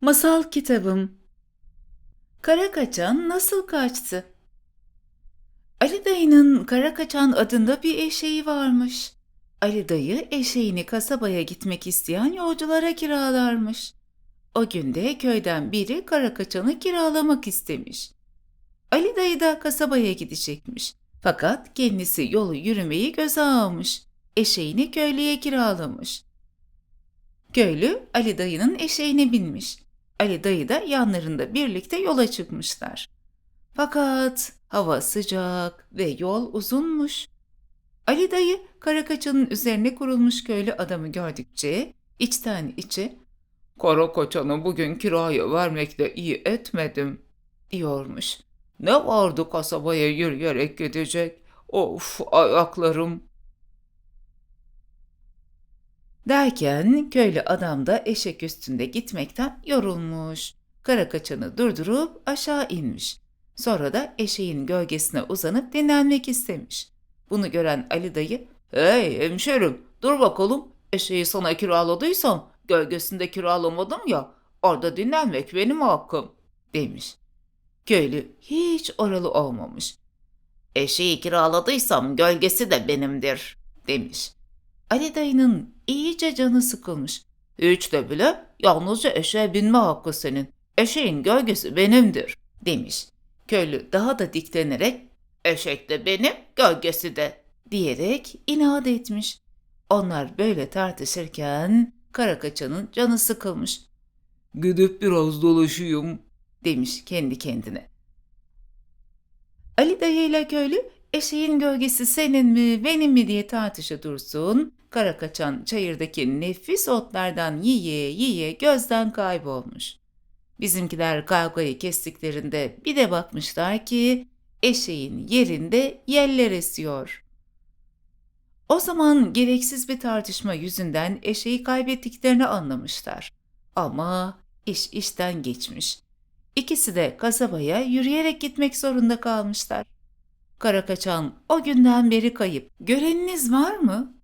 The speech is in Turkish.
Masal kitabım Kara Kaçan nasıl kaçtı? Ali dayının Kara Kaçan adında bir eşeği varmış. Ali dayı eşeğini kasabaya gitmek isteyen yolculara kiralarmış. O günde köyden biri Kara Kaçan'ı kiralamak istemiş. Ali dayı da kasabaya gidecekmiş. Fakat kendisi yolu yürümeyi göze almış. Eşeğini köylüye kiralamış. Köylü Ali dayının eşeğine binmiş. Ali dayı da yanlarında birlikte yola çıkmışlar. Fakat hava sıcak ve yol uzunmuş. Ali dayı Karakaçan'ın üzerine kurulmuş köylü adamı gördükçe içten içe ''Kara kaçanı bugün kiraya vermekle iyi etmedim.'' diyormuş. Ne vardı kasabaya yürüyerek gidecek? Of ayaklarım. Derken köylü adam da eşek üstünde gitmekten yorulmuş. Karakaçanı durdurup aşağı inmiş. Sonra da eşeğin gölgesine uzanıp dinlenmek istemiş. Bunu gören Ali dayı, ''Hey hemşerim dur bakalım eşeği sana kiraladıysam gölgesinde kiralamadım ya orada dinlenmek benim hakkım.'' demiş. Köylü hiç oralı olmamış. Eşeği kiraladıysam gölgesi de benimdir demiş. Ali dayının iyice canı sıkılmış. Hiç de bile yalnızca eşeğe binme hakkı senin. Eşeğin gölgesi benimdir demiş. Köylü daha da diklenerek eşek de benim gölgesi de diyerek inat etmiş. Onlar böyle tartışırken Karakaçan'ın canı sıkılmış. Gidip biraz dolaşayım demiş kendi kendine. Ali dayı ile köylü eşeğin gölgesi senin mi benim mi diye tartışa dursun. Karakaçan çayırdaki nefis otlardan yiye yiye gözden kaybolmuş. Bizimkiler kavgayı kestiklerinde bir de bakmışlar ki eşeğin yerinde yeller esiyor. O zaman gereksiz bir tartışma yüzünden eşeği kaybettiklerini anlamışlar. Ama iş işten geçmiş. İkisi de kasabaya yürüyerek gitmek zorunda kalmışlar. Karakaçan o günden beri kayıp. Göreniniz var mı?